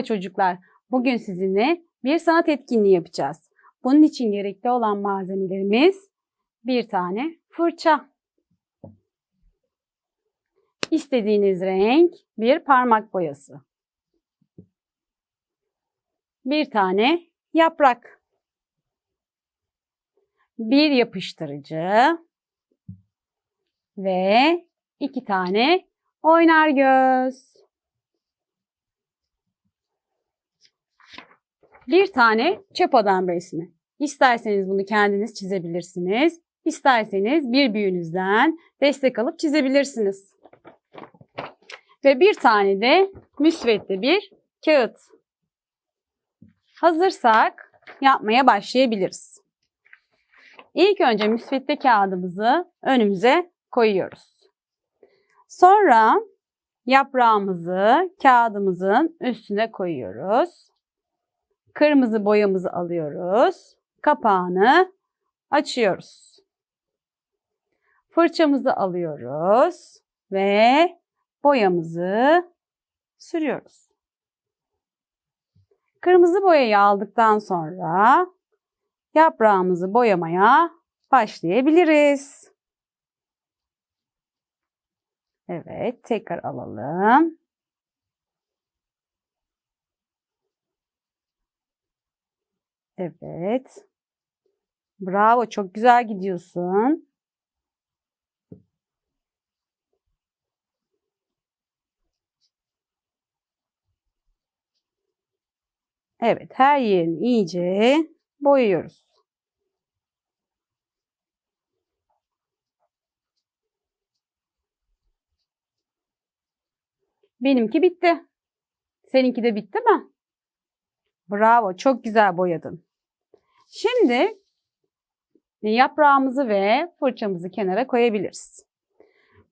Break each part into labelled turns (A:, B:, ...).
A: Merhaba çocuklar. Bugün sizinle bir sanat etkinliği yapacağız. Bunun için gerekli olan malzemelerimiz bir tane fırça. İstediğiniz renk bir parmak boyası. Bir tane yaprak. Bir yapıştırıcı ve iki tane oynar göz. Bir tane çöp adam resmi. İsterseniz bunu kendiniz çizebilirsiniz. İsterseniz bir büyüğünüzden destek alıp çizebilirsiniz. Ve bir tane de müsvedde bir kağıt. Hazırsak yapmaya başlayabiliriz. İlk önce müsvedde kağıdımızı önümüze koyuyoruz. Sonra yaprağımızı kağıdımızın üstüne koyuyoruz. Kırmızı boyamızı alıyoruz. Kapağını açıyoruz. Fırçamızı alıyoruz ve boyamızı sürüyoruz. Kırmızı boyayı aldıktan sonra yaprağımızı boyamaya başlayabiliriz. Evet, tekrar alalım. Evet. Bravo, çok güzel gidiyorsun. Evet, her yerini iyice boyuyoruz. Benimki bitti. Seninki de bitti mi? Bravo, çok güzel boyadın. Şimdi yaprağımızı ve fırçamızı kenara koyabiliriz.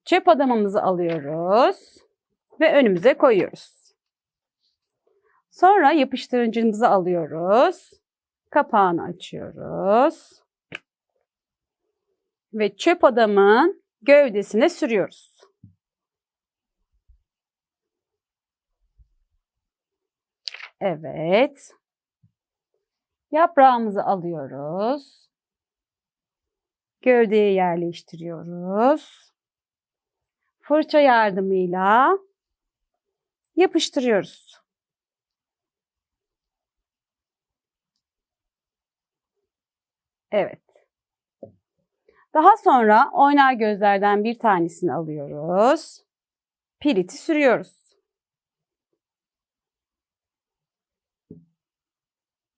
A: Çöp adamımızı alıyoruz ve önümüze koyuyoruz. Sonra yapıştırıcımızı alıyoruz. Kapağını açıyoruz. Ve çöp adamın gövdesine sürüyoruz. Evet. Yaprağımızı alıyoruz. Gövdeye yerleştiriyoruz. Fırça yardımıyla yapıştırıyoruz. Evet. Daha sonra oynar gözlerden bir tanesini alıyoruz. Piriti sürüyoruz.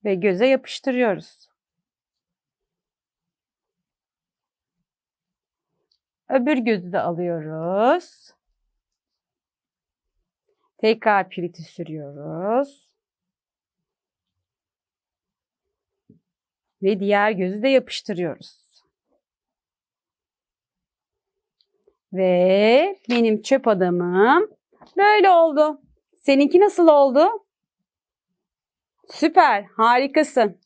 A: Ve göze yapıştırıyoruz. Öbür gözü de alıyoruz. Tekrar piriti sürüyoruz. Ve diğer gözü de yapıştırıyoruz. Ve benim çöp adamım böyle oldu. Seninki nasıl oldu? Süper, harikasın.